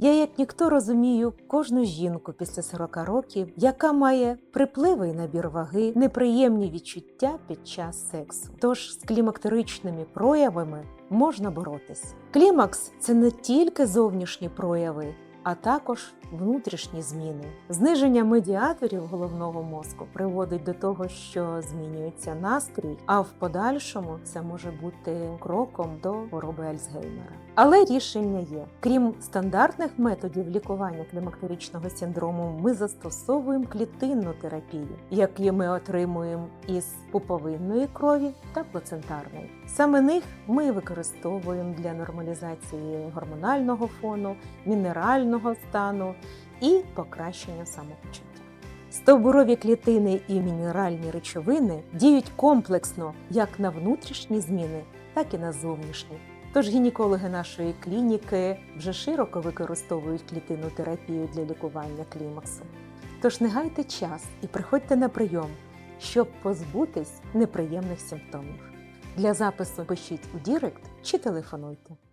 Я, як ніхто, розумію кожну жінку після 40 років, яка має припливий набір ваги, неприємні відчуття під час сексу. Тож з клімактеричними проявами можна боротись. Клімакс це не тільки зовнішні прояви, а також внутрішні зміни. Зниження медіаторів головного мозку приводить до того, що змінюється настрій, а в подальшому це може бути кроком до хвороби Альцгеймера. Але рішення є. Крім стандартних методів лікування клімактеричного синдрому, ми застосовуємо клітинну терапію, яку ми отримуємо із пуповинної крові та плацентарної. Саме них ми використовуємо для нормалізації гормонального фону, мінерального стану і покращення самопочуття. Стовбурові клітини і мінеральні речовини діють комплексно як на внутрішні зміни, так і на зовнішні. Тож гінекологи нашої клініки вже широко використовують клітинну терапію для лікування клімаксу. Тож не гайте час і приходьте на прийом, щоб позбутись неприємних симптомів. Для запису пишіть у Дірект чи телефонуйте.